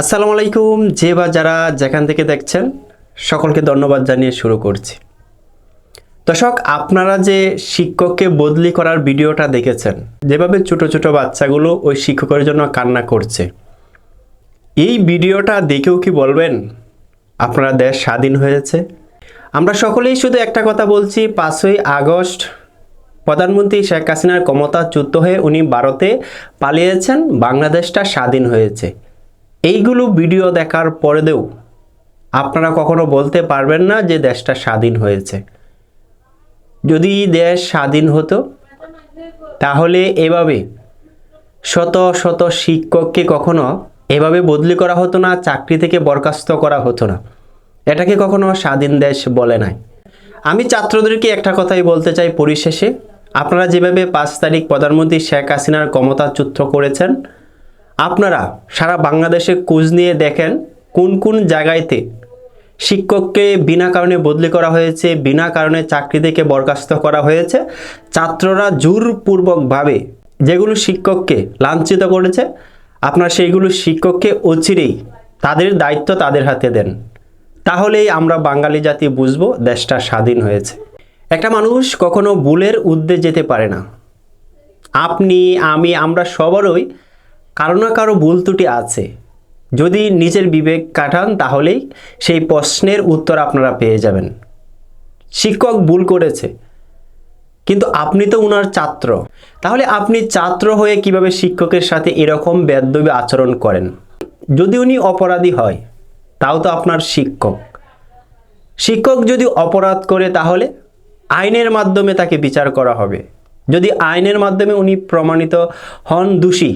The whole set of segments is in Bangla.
আসসালামু আলাইকুম। যে বা যারা যেখান থেকে দেখছেন, সকলকে ধন্যবাদ জানিয়ে শুরু করছি। দর্শক, আপনারা যে শিক্ষককে বদলি করার ভিডিওটা দেখেছেন, যেভাবে ছোট ছোট বাচ্চাগুলো ওই শিক্ষকের জন্য কান্না করছে, এই ভিডিওটা দেখেও কি বলবেন? আপনারা দেশ স্বাধীন হয়েছে। আমরা সকলেই শুধু একটা কথা বলছি, পাঁচই আগস্ট প্রধানমন্ত্রী শেখ হাসিনার ক্ষমতাচ্যুত হয়ে উনি ভারতে পালিয়েছেন, বাংলাদেশটা স্বাধীন হয়েছে। এইগুলো ভিডিও দেখার পরেও আপনারা কখনো বলতে পারবেন না যে দেশটা স্বাধীন হয়েছে। যদি দেশ স্বাধীন হতো, তাহলে এভাবে শত শত শিক্ষককে কখনো এভাবে বদলি করা হতো না, চাকরি থেকে বরখাস্ত করা হতো না। এটাকে কখনো স্বাধীন দেশ বলে নাই। আমি ছাত্রদেরকে একটা কথাই বলতে চাই পরিশেষে। আপনারা যেভাবে পাঁচ তারিখ প্রধানমন্ত্রী শেখ হাসিনার ক্ষমতাচ্যুত করেছেন আপনারা সারা বাংলাদেশে খোঁজ নিয়ে দেখেন কোন কোন জায়গায়তে শিক্ষককে বিনা কারণে বদলি করা হয়েছে, বিনা কারণে চাকরি থেকে বরখাস্ত করা হয়েছে। ছাত্ররা জোরপূর্বকভাবে যেগুলো শিক্ষককে লাঞ্ছিত করেছে, আপনার সেইগুলো শিক্ষককে অচিরেই তাদের দায়িত্ব তাদের হাতে দেন। তাহলেই আমরা বাঙালি জাতি বুঝব দেশটা স্বাধীন হয়েছে। একটা মানুষ কখনো ভুলের উদ্দে যেতে পারে না। আপনি, আমি, আমরা সবারই কারও না কারও ভুল ত্রুটি আছে। যদি নিজের বিবেক কাটান, তাহলেই সেই প্রশ্নের উত্তর আপনারা পেয়ে যাবেন। শিক্ষক ভুল করেছে, কিন্তু আপনি তো উনার ছাত্র। তাহলে আপনি ছাত্র হয়ে কীভাবে শিক্ষকের সাথে এরকম বেদবি আচরণ করেন? যদি উনি অপরাধী হয়, তাও তো আপনার শিক্ষক। শিক্ষক যদি অপরাধ করে, তাহলে আইনের মাধ্যমে তাকে বিচার করা হবে। যদি আইনের মাধ্যমে উনি প্রমাণিত হন দোষী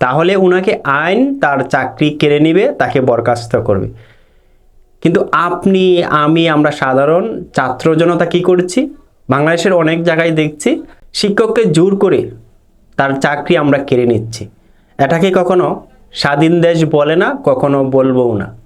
তাহলে উনাকে আইন তার চাকরি কেড়ে নিবে, তাকে বরখাস্ত করবে। কিন্তু আপনি, আমি, আমরা সাধারণ ছাত্র জনতা কী করছি? বাংলাদেশের অনেক জায়গায় দেখছি, শিক্ষককে জোর করে তার চাকরি আমরা কেড়ে নিচ্ছি। এটাকে কখনো স্বাধীন দেশ বলে না, কখনো বলবও না।